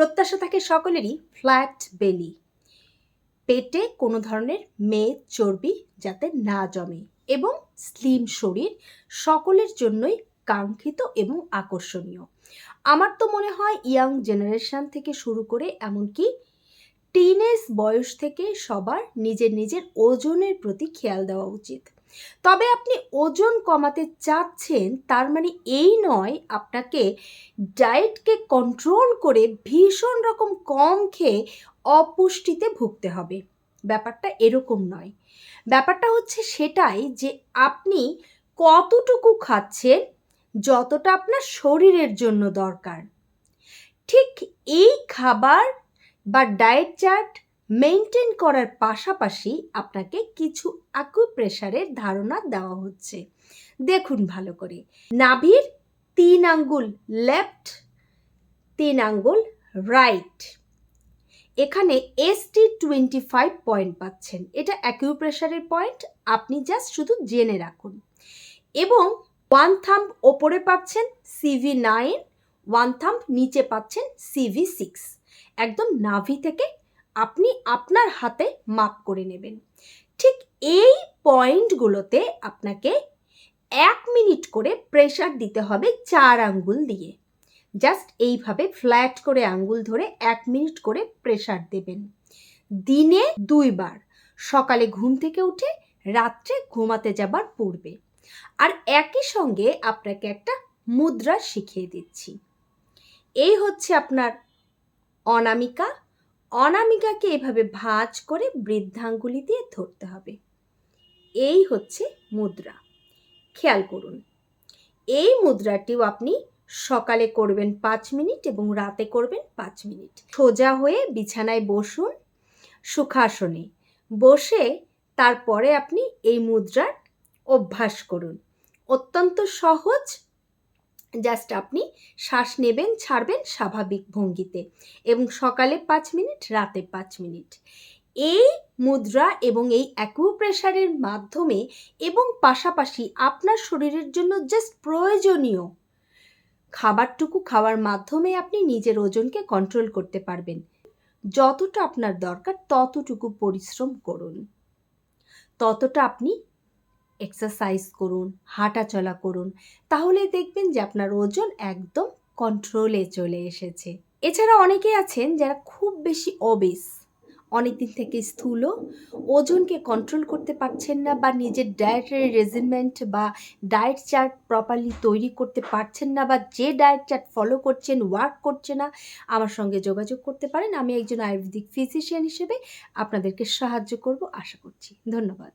প্রত্যাশা থাকে সকলেরই ফ্ল্যাট বেলি পেটে কোনো ধরনের মেদ, চর্বি যাতে না জমে এবং স্লিম শরীর সকলের জন্যই কাঙ্ক্ষিত এবং আকর্ষণীয়। আমার তো মনে হয় ইয়াং জেনারেশন থেকে শুরু করে এমনকি টিনেজ বয়স থেকে সবার নিজের নিজের ওজনের প্রতি খেয়াল দেওয়া উচিত। তবে আপনি ওজন কমাতে চাচ্ছেন, তার মানে এই নয় আপনাকে ডায়েটকে কন্ট্রোল করে ভীষণ রকম কম খেয়ে অপুষ্টিতে ভুগতে হবে। ব্যাপারটা এরকম নয়। ব্যাপারটা হচ্ছে সেটাই যে আপনি কতটুকু খাচ্ছেন, যতটা আপনার শরীরের জন্য দরকার। ঠিক এই খাবার বা ডায়েট চার্ট মেনটেন করার পাশাপাশি আপনাকে কিছু প্রেশারের ধারণা দেওয়া হচ্ছে। দেখুন ভালো করে। নাভির তিন আঙ্গুল লেফট তিন আঙ্গুল রাইট এখানে S T twenty five point পাচ্ছেন। এটা অ্যাকিউপ্রেশারের পয়েন্ট আপনি জাস্ট শুধু জেনে রাখুন। এবং ওয়ান থাম্প ওপরে পাচ্ছেন সিভি নাইন ওয়ান থাম্প নিচে পাচ্ছেন সিভি সিক্স একদম নাভি থেকে আপনি আপনার হাতে মাপ করে নেবেন। ঠিক এই পয়েন্টগুলোতে আপনাকে এক মিনিট করে প্রেশার দিতে হবে চার আঙ্গুল দিয়ে। জাস্ট এইভাবে ফ্ল্যাট করে আঙ্গুল ধরে এক মিনিট করে প্রেশার দেবেন। দিনে দুইবার, সকালে ঘুম থেকে উঠে রাত্রে ঘুমাতে যাবার পূর্বে। আর একই সঙ্গে আপনাকে একটা মুদ্রা শিখিয়ে দিচ্ছি। এই হচ্ছে আপনার অনামিকা অনামিকাকে এভাবে ভাঁজ করে বৃদ্ধাঙ্গুলি দিয়ে ধরতে হবে। এই হচ্ছে মুদ্রা। খেয়াল করুন, এই মুদ্রাটিও আপনি সকালে করবেন পাঁচ মিনিট এবং রাতে করবেন পাঁচ মিনিট। সোজা হয়ে বিছানায় বসুন, সুখাসনে। বসে তারপরে আপনি এই মুদ্রার অভ্যাস করুন। অত্যন্ত সহজ জাস্ট আপনি শ্বাস নেবেন, ছাড়বেন স্বাভাবিক ভঙ্গিতে এবং সকালে পাঁচ মিনিট, রাতে পাঁচ মিনিট। এই মুদ্রা এবং এই অ্যাকুপ্রেশারের মাধ্যমে এবং পাশাপাশি আপনার শরীরের জন্য জাস্ট প্রয়োজনীয় খাবারটুকু খাওয়ার মাধ্যমে আপনি নিজের ওজনকে কন্ট্রোল করতে পারবেন। যতটা আপনার দরকার ততটুকু পরিশ্রম করুন। ততটা আপনি এক্সারসাইজ করুন, হাঁটাচলা করুন তাহলে দেখবেন যে আপনার ওজন একদম কন্ট্রোলে চলে এসেছে। এছাড়া অনেকে আছেন যারা খুব বেশি অবেস অনেকদিন থেকে স্থূল, ওজনকে কন্ট্রোল করতে পারছেন না বা নিজের ডায়েটের রেজিমেন্ট বা ডায়েট চার্ট প্রপারলি তৈরি করতে পারছেন না বা যে ডায়েট চার্ট ফলো করছেন ওয়ার্ক করছে না, আমার সঙ্গে যোগাযোগ করতে পারেন। আমি একজন আয়ুর্বেদিক ফিজিশিয়ান হিসেবে আপনাদেরকে সাহায্য করব, আশা করছি। ধন্যবাদ।